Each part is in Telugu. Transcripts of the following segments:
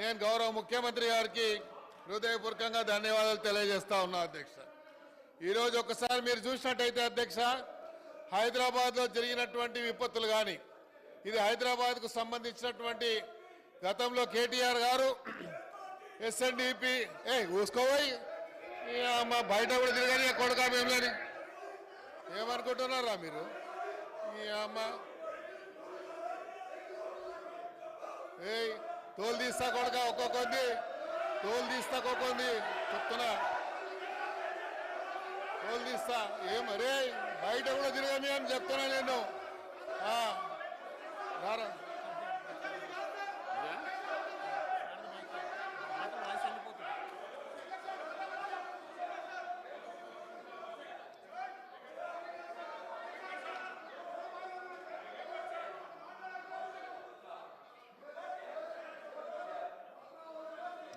నేను గౌరవ ముఖ్యమంత్రి గారికి హృదయపూర్వకంగా ధన్యవాదాలు తెలియజేస్తా ఉన్నా అధ్యక్ష. ఈరోజు ఒకసారి మీరు చూసినట్టయితే అధ్యక్ష హైదరాబాద్లో జరిగినటువంటి విపత్తులు కానీ ఇది హైదరాబాద్కు సంబంధించినటువంటి గతంలో కేటీఆర్ గారు ఎస్ఎన్డిపి ఏ ఊసుకోపోయి మా బయట కూడా తిరగని కొడుకా మేము లేని. ఏమనుకుంటున్నారా మీరు? ఈ అమ్మ. ఏయ్ తోలు తీస్తా కొడక ఒక్కొక్కంది తోలు తీస్తా ఒక్కొక్కంది చెప్తున్నా. తోలు తీస్తా. ఏం అరే బయట కూడా తిరగని అని చెప్తున్నా నేను. ఆ, రారా.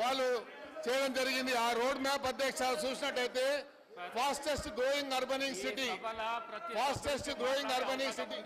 వాళ్ళు చేయడం జరిగింది. ఆ రోడ్ మ్యాప్ అధ్యక్ష చూసినట్టయితే fastest growing urbanising city fastest growing urbanising city.